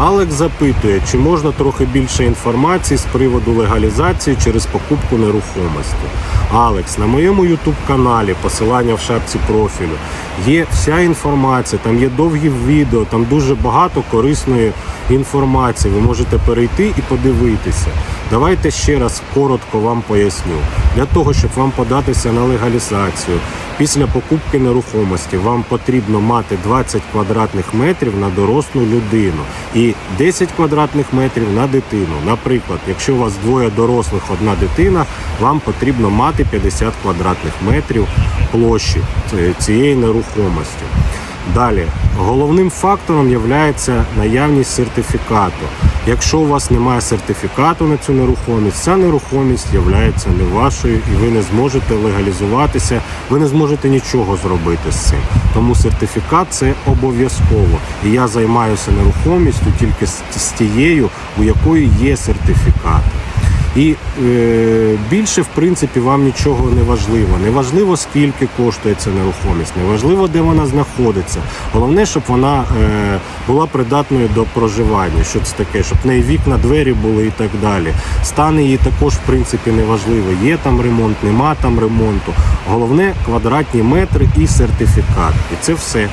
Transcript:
Алекс запитує, чи можна трохи більше інформації з приводу легалізації через покупку нерухомості. Алекс, на моєму ютуб-каналі, посилання в шапці профілю, є вся інформація, там є довгі відео, там дуже багато корисної інформації. Ви можете перейти і подивитися. Давайте ще раз коротко вам поясню. Для того, щоб вам податися на легалізацію, після покупки нерухомості вам потрібно мати 20 квадратних метрів на дорослу людину і 10 квадратних метрів на дитину. Наприклад, якщо у вас двоє дорослих, одна дитина, вам потрібно мати 50 квадратних метрів площі цієї нерухомості. Далі, головним фактором є наявність сертифікату. Якщо у вас немає сертифікату на цю нерухомість, ця нерухомість є не вашою і ви не зможете легалізуватися, ви не зможете нічого зробити з цим. Тому сертифікат це обов'язково. І я займаюся нерухомістю тільки з тією, у якої є сертифікат. І е, більше, в принципі, вам нічого не важливо. Не важливо, скільки коштує ця нерухомість, не важливо, де вона знаходиться. Головне, щоб вона е, була придатною до проживання. Що це таке, щоб в неї вікна, двері були і так далі. Стан її також, в принципі, не. Є там ремонт, нема там ремонту. Головне квадратні метри і сертифікат. І це все.